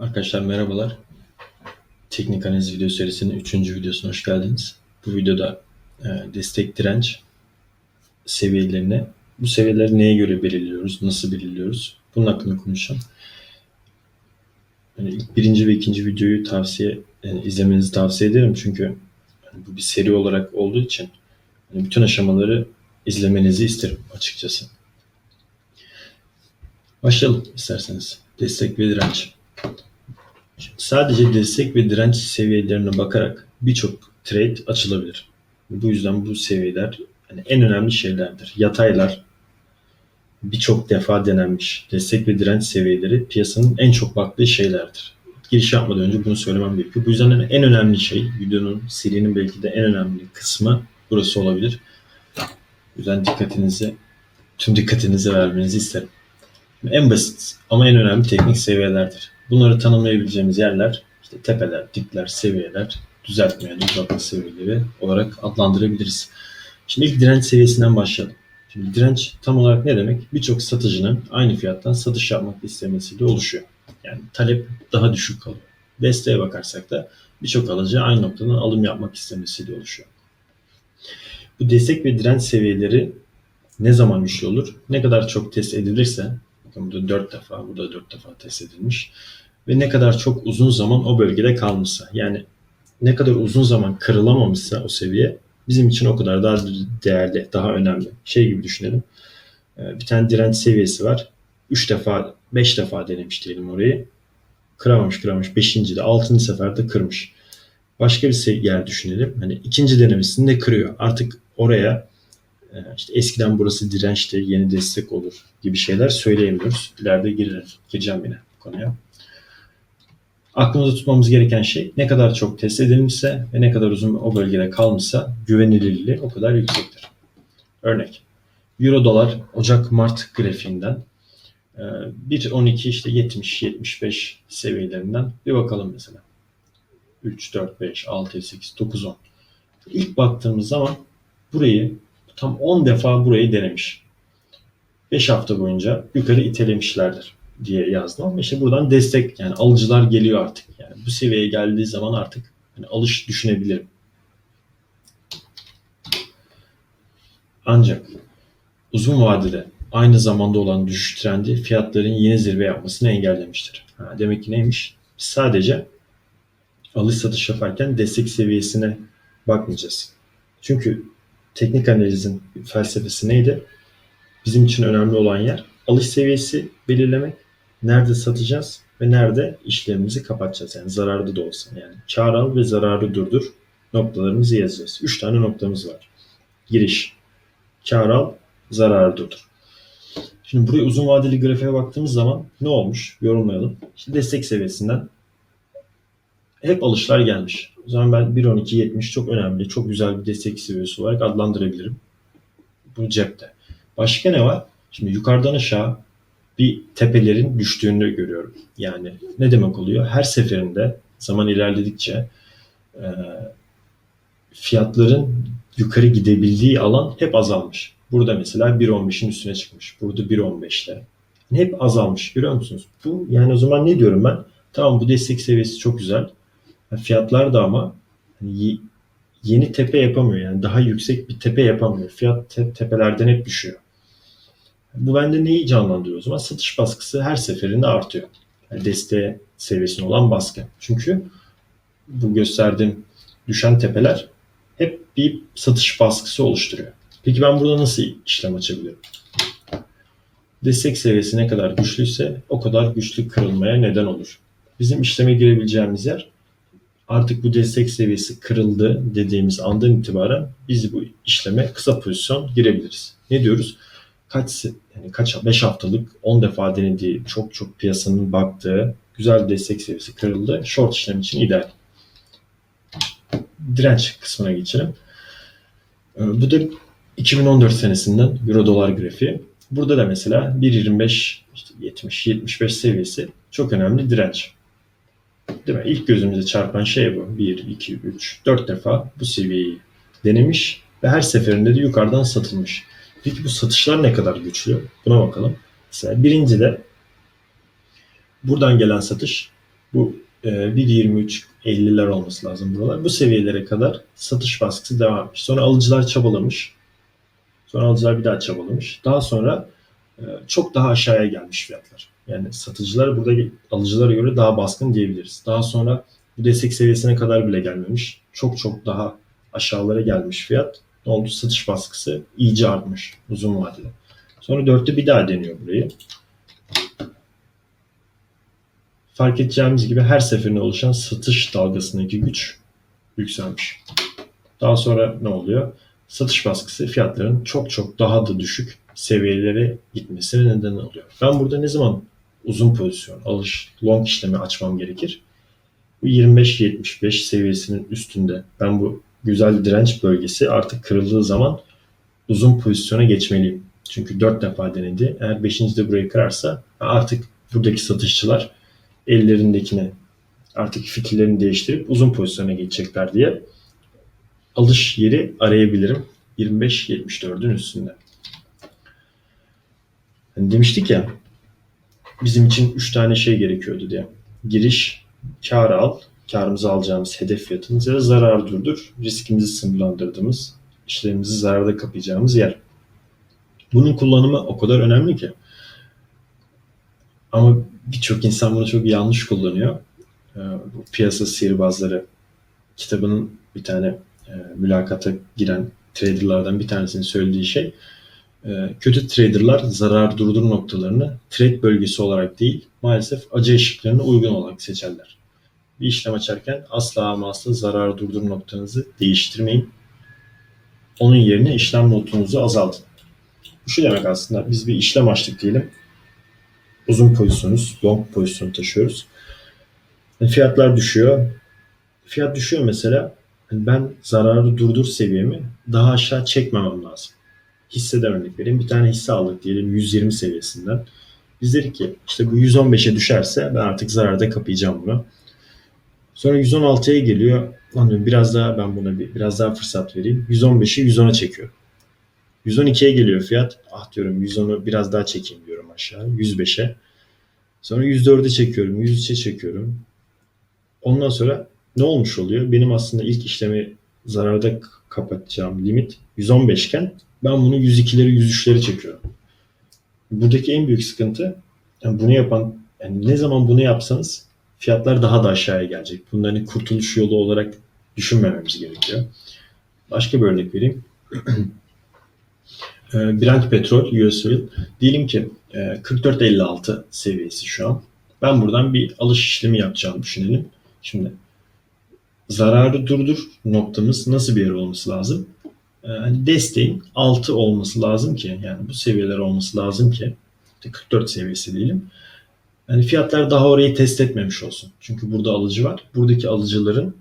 Arkadaşlar merhabalar. Teknik analiz video serisinin 3. videosuna hoş geldiniz. Bu videoda e, destek direnç seviyelerini, bu seviyeleri neye göre belirliyoruz, nasıl belirliyoruz? Bunun hakkında konuşacağım. Yani ilk birinci ve ikinci videoyu tavsiye yani izlemenizi tavsiye ederim çünkü yani bu bir seri olarak olduğu için yani bütün aşamaları izlemenizi isterim açıkçası. Başlayalım isterseniz. Destek ve direnç. Sadece destek ve direnç seviyelerine bakarak birçok trade açılabilir. Bu yüzden bu seviyeler yani en önemli şeylerdir. Yataylar birçok defa denenmiş. Destek ve direnç seviyeleri piyasanın en çok baktığı şeylerdir. Giriş yapmadan önce bunu söylemem gerekiyor. Bu yüzden en önemli şey, videonun, serinin belki de en önemli kısmı burası olabilir. O yüzden dikkatinizi, tüm dikkatinizi vermenizi isterim. En basit ama en önemli teknik seviyelerdir. Bunları tanımlayabileceğimiz yerler işte tepeler, dipler, seviyeler, düzeltme yani uzatma seviyeleri olarak adlandırabiliriz. Şimdi ilk direnç seviyesinden başlayalım. Şimdi direnç tam olarak ne demek? Birçok satıcının aynı fiyattan satış yapmak istemesiyle oluşuyor. Yani talep daha düşük kalıyor. Desteğe bakarsak da birçok alıcı aynı noktadan alım yapmak istemesiyle oluşuyor. Bu destek ve direnç seviyeleri ne zaman güçlü olur? Ne kadar çok test edilirse, bakın burada 4 defa, burada 4 defa test edilmiş ve ne kadar çok uzun zaman o bölgede kalmışsa, yani ne kadar uzun zaman kırılamamışsa o seviye bizim için o kadar daha değerli, daha önemli. Şey gibi düşünelim. Bir tane direnç seviyesi var. 3 defa, 5 defa denemiş diyelim orayı. Kıramamış, kıramamış. 5. de 6. seferde kırmış. Başka bir yer düşünelim. Hani ikinci denemesinde kırıyor. Artık oraya işte eskiden burası dirençti, yeni destek olur gibi şeyler söyleyemiyoruz. İleride girer, gireceğim yine konuya. Aklımızda tutmamız gereken şey ne kadar çok test edilmişse ve ne kadar uzun o bölgede kalmışsa güvenilirliği o kadar yüksektir. Örnek Euro dolar Ocak Mart grafiğinden 1.12 işte 70 75 seviyelerinden bir bakalım mesela. 3 4 5 6 8 9 10. İlk baktığımız zaman burayı tam 10 defa burayı denemiş. 5 hafta boyunca yukarı itelemişlerdir diye yazdım ama işte buradan destek yani alıcılar geliyor artık. Yani bu seviyeye geldiği zaman artık hani alış düşünebilirim. Ancak uzun vadede aynı zamanda olan düşüş trendi fiyatların yeni zirve yapmasını engellemiştir. Ha, demek ki neymiş? Sadece alış satış yaparken destek seviyesine bakmayacağız. Çünkü teknik analizin felsefesi neydi? Bizim için önemli olan yer alış seviyesi belirlemek, nerede satacağız ve nerede işlemimizi kapatacağız. Yani zararlı da olsa yani kar al ve zararı durdur noktalarımızı yazacağız. Üç tane noktamız var. Giriş, kar al, zararı durdur. Şimdi buraya uzun vadeli grafiğe baktığımız zaman ne olmuş? Yorumlayalım. İşte destek seviyesinden hep alışlar gelmiş. O zaman ben 1.12.70 çok önemli, çok güzel bir destek seviyesi olarak adlandırabilirim. Bu cepte. Başka ne var? Şimdi yukarıdan aşağı bir tepelerin düştüğünü görüyorum. Yani ne demek oluyor? Her seferinde zaman ilerledikçe e, fiyatların yukarı gidebildiği alan hep azalmış. Burada mesela 1.15'in üstüne çıkmış. Burada 1.15'te. Hep azalmış. Görüyor musunuz? Bu yani o zaman ne diyorum ben? Tamam bu destek seviyesi çok güzel. Fiyatlar da ama hani yeni tepe yapamıyor. Yani daha yüksek bir tepe yapamıyor. Fiyat te- tepelerden hep düşüyor. Bu bende neyi canlandırıyor o zaman? Satış baskısı her seferinde artıyor. Yani desteğe seviyesine olan baskı. Çünkü bu gösterdiğim düşen tepeler hep bir satış baskısı oluşturuyor. Peki ben burada nasıl işlem açabilirim? Destek seviyesi ne kadar güçlüyse o kadar güçlü kırılmaya neden olur. Bizim işleme girebileceğimiz yer artık bu destek seviyesi kırıldı dediğimiz andan itibaren biz bu işleme kısa pozisyon girebiliriz. Ne diyoruz? Kaç yani kaç 5 haftalık 10 defa denediği çok çok piyasanın baktığı güzel bir destek seviyesi kırıldı. Short işlem için ideal. Direnç kısmına geçelim. Bu da 2014 senesinden Euro dolar grafiği. Burada da mesela 1.25 işte 70 75 seviyesi çok önemli direnç. Değil mi? İlk gözümüze çarpan şey bu. 1, 2, 3, 4 defa bu seviyeyi denemiş ve her seferinde de yukarıdan satılmış. Peki bu satışlar ne kadar güçlü? Buna bakalım. Mesela birinci de buradan gelen satış Bu e, 1.23 50'ler olması lazım buralar. Bu seviyelere kadar satış baskısı devam etmiş. Sonra alıcılar çabalamış. Sonra alıcılar bir daha çabalamış. Daha sonra e, çok daha aşağıya gelmiş fiyatlar. Yani satıcılar burada alıcılara göre daha baskın diyebiliriz. Daha sonra bu destek seviyesine kadar bile gelmemiş. Çok çok daha aşağılara gelmiş fiyat. Ne oldu? Satış baskısı iyice artmış uzun vadede. Sonra dörtte bir daha deniyor burayı. Fark edeceğimiz gibi her seferinde oluşan satış dalgasındaki güç yükselmiş. Daha sonra ne oluyor? Satış baskısı fiyatların çok çok daha da düşük seviyelere gitmesine neden oluyor. Ben burada ne zaman uzun pozisyon, alış, long işlemi açmam gerekir? Bu 25-75 seviyesinin üstünde. Ben bu güzel direnç bölgesi artık kırıldığı zaman uzun pozisyona geçmeliyim. Çünkü 4 defa denedi. Eğer 5. de burayı kırarsa artık buradaki satışçılar ellerindekine artık fikirlerini değiştirip uzun pozisyona geçecekler diye alış yeri arayabilirim. 25-74'ün üstünde. Hani demiştik ya bizim için 3 tane şey gerekiyordu diye. Giriş, kar al, karımızı alacağımız hedef fiyatımız ya da zarar durdur. Riskimizi sınırlandırdığımız, işlerimizi zararda kapayacağımız yer. Bunun kullanımı o kadar önemli ki. Ama birçok insan bunu çok yanlış kullanıyor. Ee, bu piyasa sihirbazları kitabının bir tane e, mülakata giren traderlardan bir tanesinin söylediği şey e, kötü traderlar zarar durdur noktalarını trade bölgesi olarak değil maalesef acı ışıklarına uygun olarak seçerler. Bir işlem açarken asla ama asla zarar durdur noktanızı değiştirmeyin. Onun yerine işlem notunuzu azaltın. Bu şu demek aslında biz bir işlem açtık diyelim. Uzun pozisyonuz, long pozisyonu taşıyoruz. Fiyatlar düşüyor. Fiyat düşüyor mesela. Ben zararı durdur seviyemi daha aşağı çekmemem lazım. Hisseden örnek vereyim. Bir tane hisse aldık diyelim 120 seviyesinden. Biz dedik ki işte bu 115'e düşerse ben artık zararda kapayacağım bunu. Sonra 116'ya geliyor. Lan biraz daha ben buna bir, biraz daha fırsat vereyim. 115'i 110'a çekiyorum. 112'ye geliyor fiyat. Ah diyorum 110'u biraz daha çekeyim diyorum aşağı. 105'e. Sonra 104'e çekiyorum. 103'e çekiyorum. Ondan sonra ne olmuş oluyor? Benim aslında ilk işlemi zararda kapatacağım limit 115 iken ben bunu 102'leri 103'leri çekiyorum. Buradaki en büyük sıkıntı yani bunu yapan yani ne zaman bunu yapsanız fiyatlar daha da aşağıya gelecek. Bunların kurtuluş yolu olarak düşünmememiz gerekiyor. Başka bir örnek vereyim. Ee, Brent petrol, US oil. Diyelim ki 44.56 e, seviyesi şu an. Ben buradan bir alış işlemi yapacağımı düşünelim. Şimdi zararı durdur noktamız nasıl bir yer olması lazım? Hani desteğin 6 olması lazım ki yani bu seviyeler olması lazım ki 44 seviyesi diyelim. Yani fiyatlar daha orayı test etmemiş olsun. Çünkü burada alıcı var. Buradaki alıcıların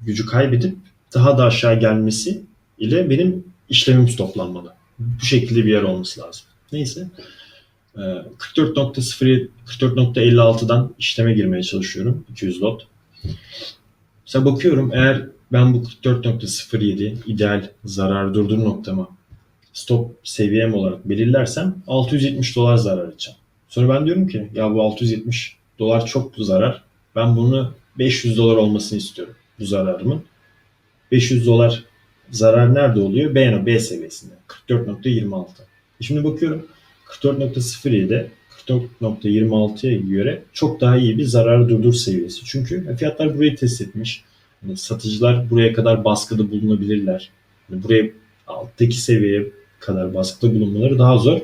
gücü kaybedip daha da aşağı gelmesi ile benim işlemim stoplanmalı. Bu şekilde bir yer olması lazım. Neyse. 44.0 44.56'dan işleme girmeye çalışıyorum. 200 lot. Mesela bakıyorum eğer ben bu 44.07 ideal zarar durdur noktamı stop seviyem olarak belirlersem 670 dolar zarar edeceğim. Sonra ben diyorum ki ya bu 670 dolar çok zarar. Ben bunu 500 dolar olmasını istiyorum bu zararımın. 500 dolar zarar nerede oluyor? B, B seviyesinde. 44.26. E şimdi bakıyorum 44.07'de 44.26'ya göre çok daha iyi bir zarar durdur seviyesi. Çünkü fiyatlar burayı test etmiş. Yani satıcılar buraya kadar baskıda bulunabilirler. Yani buraya alttaki seviyeye kadar baskıda bulunmaları daha zor.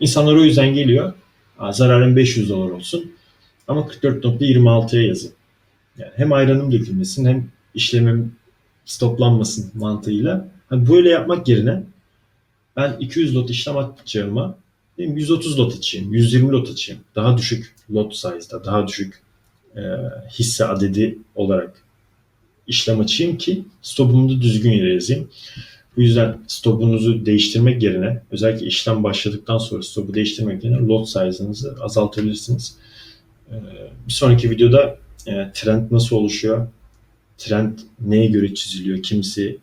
İnsanlar o yüzden geliyor. Zararın 500 dolar olsun. Ama 44.26'ya yazın. Yani hem ayranım dökülmesin hem işlemim stoplanmasın mantığıyla. Hani böyle yapmak yerine ben 200 lot işlem atacağıma 130 lot açayım, 120 lot açayım. Daha düşük lot size'da, daha düşük e, hisse adedi olarak işlem açayım ki stopumu da düzgün yere yazayım. Bu yüzden stopunuzu değiştirmek yerine özellikle işlem başladıktan sonra stopu değiştirmek yerine lot size'ınızı azaltabilirsiniz. E, bir sonraki videoda e, trend nasıl oluşuyor, trend neye göre çiziliyor, kimisi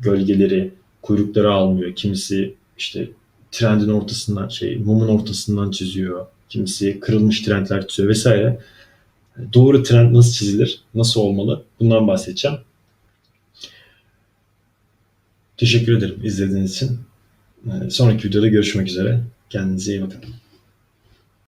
gölgeleri, kuyrukları almıyor, kimisi işte trendin ortasından şey mumun ortasından çiziyor. Kimisi kırılmış trendler çiziyor vesaire. Doğru trend nasıl çizilir, nasıl olmalı bundan bahsedeceğim. Teşekkür ederim izlediğiniz için. Ee, Sonraki videoda görüşmek üzere. Kendinize iyi bakın.